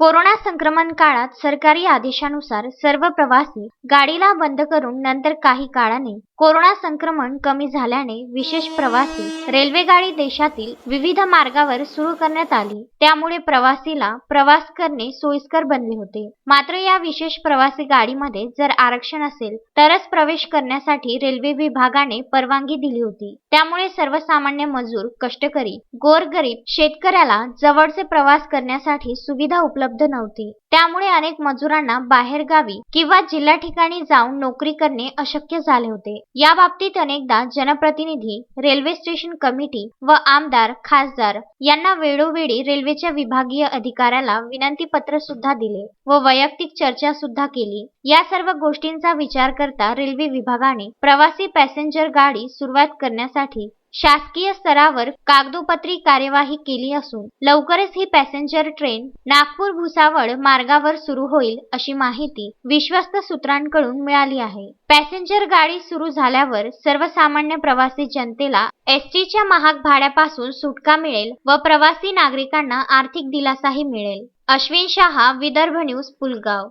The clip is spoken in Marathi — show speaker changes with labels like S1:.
S1: कोरोना संक्रमण काळात सरकारी आदेशानुसार सर्व प्रवासी गाडीला बंद करून नंतर काही काळाने कोरोना संक्रमण कमी झाल्याने विशेष प्रवासी रेल्वे गाडी देशातील विविध मार्गावर सुरू करण्यात आली. त्यामुळे प्रवासीला प्रवास करणे सोयीस्कर बनले होते. मात्र या विशेष प्रवासी गाडीमध्ये जर आरक्षण असेल तरच प्रवेश करण्यासाठी रेल्वे विभागाने परवानगी दिली होती. त्यामुळे सर्वसामान्य मजूर कष्टकरी गोरगरीब शेतकऱ्याला जवळचे प्रवास करण्यासाठी सुविधा उपलब्ध नव्हती. त्यामुळे अनेक मजुरांना बाहेर गावी किंवा जिल्हा ठिकाणी जाऊन नोकरी करणे अशक्य झाले होते. या बाबतीत अनेकदा जनप्रतिनिधी रेल्वे स्टेशन कमिटी व आमदार खासदार यांना वेळोवेळी रेल्वेच्या विभागीय अधिकाऱ्याला विनंती पत्र सुद्धा दिले व वैयक्तिक चर्चा सुद्धा केली. या सर्व गोष्टींचा विचार करता रेल्वे विभागाने प्रवासी पॅसेंजर गाडी सुरुवात करण्यासाठी शासकीय स्तरावर कागदोपत्री कार्यवाही केली असून लवकरच ही पॅसेंजर ट्रेन नागपूर भुसावळ मार्गावर सुरू होईल अशी माहिती विश्वस्त सूत्रांकडून मिळाली आहे. पॅसेंजर गाडी सुरू झाल्यावर सर्वसामान्य प्रवासी जनतेला एसटीच्या महाग भाड्यापासून सुटका मिळेल व प्रवासी नागरिकांना आर्थिक दिलासाही मिळेल. अश्विन शहा विदर्भ न्यूज पुलगाव.